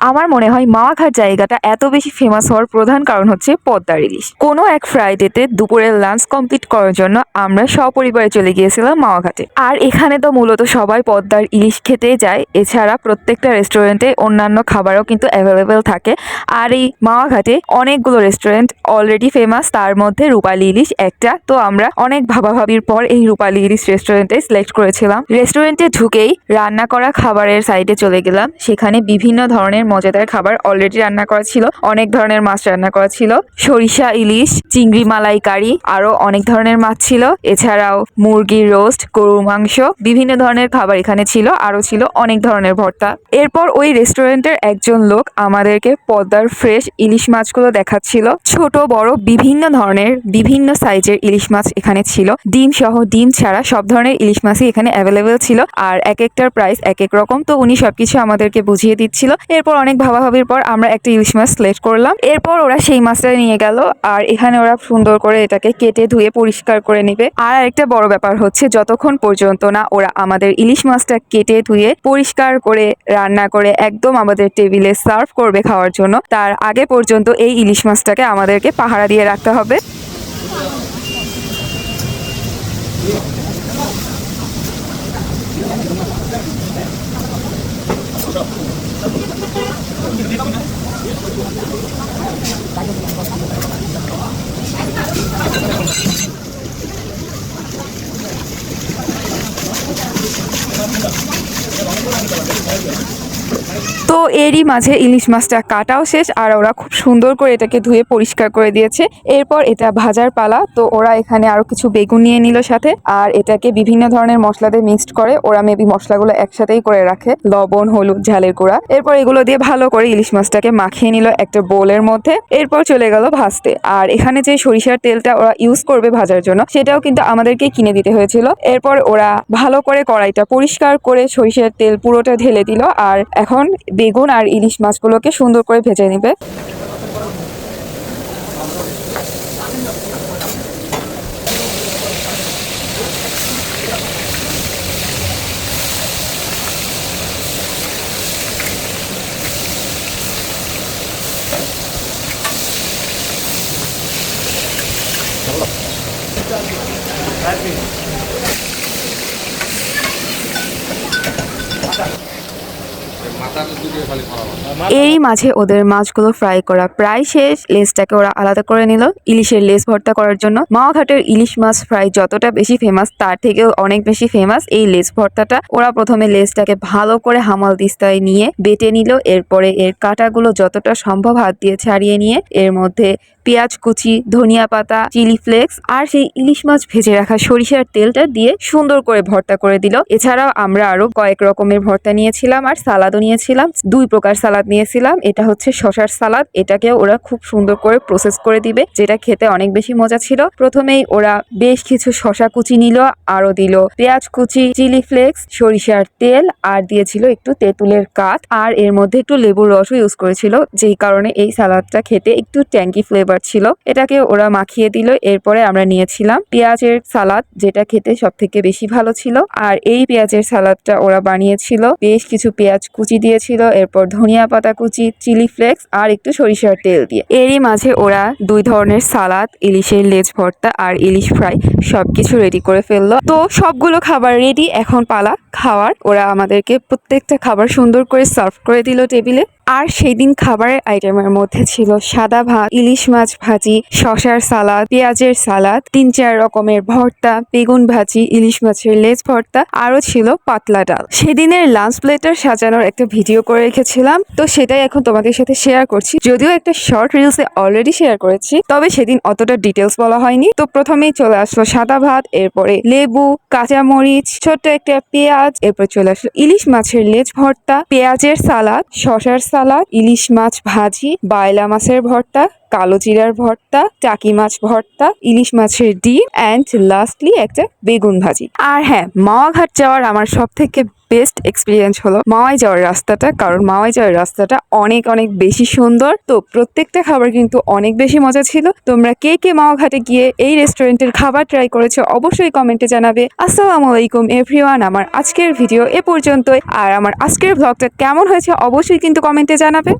আমার মনে হয় মাওয়াঘাট জায়গাটা এত বেশি ফেমাস হওয়ার প্রধান কারণ হচ্ছে পদ্মার ইলিশ। কোনো এক ফ্রাইডেতে দুপুরের লাঞ্চ কমপ্লিট করার জন্য আমরা সপরিবারে চলে গিয়েছিলাম মাওয়াঘাটে আর এখানে তো মূলত সবাই পদ্মার ইলিশ খেতে যায়, এছাড়া প্রত্যেকটা রেস্টুরেন্টে অন্যান্য খাবারও কিন্তু অ্যাভেলেবেল থাকে। আর এই মাওয়াঘাটে অনেকগুলো রেস্টুরেন্ট অলরেডি ফেমাস তার মধ্যে রূপালী ইলিশ একটা। তো আমরা অনেক ভাবাভাবির পর এই রূপালী ইলিশ রেস্টুরেন্টে সিলেক্ট করেছিলাম। রেস্টুরেন্টে ঢুকেই রান্না করা খাবারের সাইডে চলে গেলাম। সেখানে বিভিন্ন ধরনের মজাদার খাবার অলরেডি রান্না করা ছিল। অনেক ধরনের মাছ রান্না করা ছিল। সরিষা, ইলিশ, চিংড়ি মালাই কারি আরও অনেক ধরনের মাছ ছিল। এছাড়াও মুরগির রোস্ট গরুর মাংস বিভিন্ন ধরনের খাবার এখানে ছিল, আরও ছিল অনেক ধরনের ভর্তা। এরপর ওই রেস্টুরেন্টের একজন লোক আমাদেরকে পদ্মার ফ্রেশ ইলিশ মাছগুলো দেখাচ্ছিল। ছোট, বড় বিভিন্ন ধরনের, বিভিন্ন সাইজের ইলিশ মাছ এখানে ছিল। ডিম সহ ডিম ছাড়া সব ধরনের ইলিশ মাছই এখানে অ্যাভেলেবেল ছিল। আর এক একটার প্রাইস এক এক রকম। তো উনি সবকিছু আমাদেরকে বুঝিয়ে দিচ্ছিল। এরপর অনেক ভাবাভাবির পর আমরা একটা ইলিশ মাছ সিলেক্ট করলাম। এরপর ওরা সেই মাছটা নিয়ে গেল আর এখানে ওরা সুন্দর করে এটাকে কেটে ধুয়ে পরিষ্কার করে নেবে। আর একটা বড় ব্যাপার হচ্ছে, যতক্ষণ পর্যন্ত না ওরা আমাদের ইলিশ মাছটা কেটে ধুয়ে পরিষ্কার করে রান্না করে একদম আমাদের টেবিলে সার্ভ করবে খাওয়ার জন্য, তার আগে পর্যন্ত এই ইলিশ মাছটাকে আমাদেরকে পাহারা দিয়ে রাখতে হবে। তো এরই মাঝে ইলিশ মাছটা কাটাও শেষ আর ওরা খুব সুন্দর করে এটাকে ধুয়ে পরিষ্কার করে দিয়েছে। এরপর এটা ভাজার পালা, তো ওরা এখানে আরও কিছু বেগুন নিয়ে নিল সাথে আর এটাকে বিভিন্ন ধরনের মশলা দিয়ে মিক্সড করে, ওরা মেবি মশলাগুলো একসাথেই করে রাখে, লবণ, হলুদ, ঝালের গুঁড়া। এরপর এগুলো দিয়ে ভালো করে ইলিশ মাছটাকে মাখিয়ে নিল একটা বোলের মধ্যে, এরপর চলে গেল ভাজতে। আর এখানে যে সরিষার তেলটা ওরা ইউজ করবে ভাজার জন্য, সেটাও কিন্তু আমাদেরকে কিনে দিতে হয়েছিল। এরপর ওরা ভালো করে কড়াইটা পরিষ্কার করে সরিষার তেল পুরোটা ঢেলে দিল আর এখন বেগুন আর ইলিশ মাছগুলোকে সুন্দর করে ভেজে নেবে। এই মাঝে ওদের মাছগুলো ফ্রাই করা প্রায় শেষ। লেসটাকে ওরা আলাদা করে নিল। ইলিশের লেস ভর্তা করার জন্য। মাওঘাটের ইলিশ মাছ ফ্রাই যতটা বেশি ফেমাস তার থেকেও অনেক বেশি ফেমাস এই লেস ভর্তাটা ওরা প্রথমে লেসটাকে ভালো করে হামাল দিস্তায় নিয়ে বেটে নিল। এরপরে এর কাটাগুলো যতটা সম্ভব হাত দিয়ে ছাড়িয়ে নিয়ে এর মধ্যে পেঁয়াজ, কুচি, ধনিয়া পাতা, চিলি ফ্লেক্স আর সেই ইলিশ মাছ ভেজে রাখা সরিষার তেলটা দিয়ে সুন্দর করে ভর্তা করে দিল। এছাড়াও আমরা আরও কয়েক রকমের ভর্তা নিয়েছিলাম আর সালাদও নিয়েছিলাম। দুই প্রকার সালাদ নিয়েছিলাম। এটা হচ্ছে শশার সালাদ। এটাকে ওরা খুব সুন্দর করে প্রসেস করে দিবে, যেটা খেতে অনেক বেশি মজা ছিল। প্রথমেই ওরা বেশ কিছু শশা কুচি নিল, আরও দিল পেঁয়াজ কুচি, চিলি ফ্লেক্স, সরিষার তেল আর দিয়েছিল একটু তেঁতুলের কাঠ। আর এর মধ্যে একটু লেবুর রসও ইউজ করেছিল, যেই কারণে এই সালাদটা খেতে একটু ট্যাঙ্কি ফ্লেভার ছিল। এটাকে ওরা মাখিয়ে দিল। এরপরে আমরা নিয়েছিলাম পেঁয়াজের সালাদ, যেটা খেতে সব থেকে বেশি ভালো ছিল। আর এই পেঁয়াজের সালাদটা ওরা বানিয়েছিল। বেশ কিছু পেঁয়াজ কুচি দিয়েছিল। এরপর ধনিয়া পাতা কুচি, চিলি ফ্লেক্স আর একটু সরিষার তেল দিয়ে। এরই মাঝে ওরা দুই ধরনের সালাদ, ইলিশের লেজ ভর্তা আর ইলিশ ফ্রাই সবকিছু রেডি করে ফেলল। তো সবগুলো খাবার রেডি এখন পালা। খাওয়ার, ওরা আমাদেরকে প্রত্যেকটা খাবার সুন্দর করে সার্ভ করে দিল টেবিলে। আর সেই দিন খাবারের আইটেমের মধ্যে ছিল সাদা ভাত, ইলিশ মাছ ভাজি শশার সালাদ, পেঁয়াজের সালাদ, তিন চার রকমের ভর্তা, বেগুন ভাজি, ইলিশ মাছের লেজ ভর্তা, আরও ছিল পাতলা ডাল। সেদিনের লাঞ্চ প্লেটার সাজানোর একটা ভিডিও করে রেখেছিলাম, তো সেটাই এখন তোমাদের সাথে শেয়ার করছি। যদিও একটা শর্ট রিলসে অলরেডি শেয়ার করেছি, তবে সেদিন অতটা ডিটেলস বলা হয়নি। তো প্রথমেই চলে আসলো সাদা ভাত, এরপরে লেবু, কাঁচামরিচ, ছোট্ট একটা পেঁয়াজ, এরপর চলে আসলো ইলিশ মাছের লেজ ভর্তা, পেঁয়াজের সালাদ শশার সালাদ ইলিশ মাছ ভাজি বায়লা মাছের ভর্তা কালো জিরার ভর্তা, টাকি মাছ ভর্তা, ইলিশ মাছের ডিম অ্যান্ড লাস্টলি একটা বেগুন ভাজি। আর হ্যাঁ মাওয়াঘাট যাওয়ার আমার সব থেকে বেস্ট এক্সপিরিয়েন্স হলো মাওয়াই যাওয়ার রাস্তাটা, কারণ মাওয়াই যাওয়ার রাস্তাটা অনেক অনেক বেশি সুন্দর। তো প্রত্যেকটা খাবার কিন্তু অনেক বেশি মজা ছিল। তোমরা কে কে মাওয়াঘাটে গিয়ে এই রেস্টুরেন্টের খাবার ট্রাই করেছ অবশ্যই কমেন্টে জানাবে। আসসালামু আলাইকুম এভরিওয়ান আমার আজকের ভিডিও এ পর্যন্তই। আর আমার আজকের ব্লগটা কেমন হয়েছে অবশ্যই কিন্তু কমেন্টে জানাবে।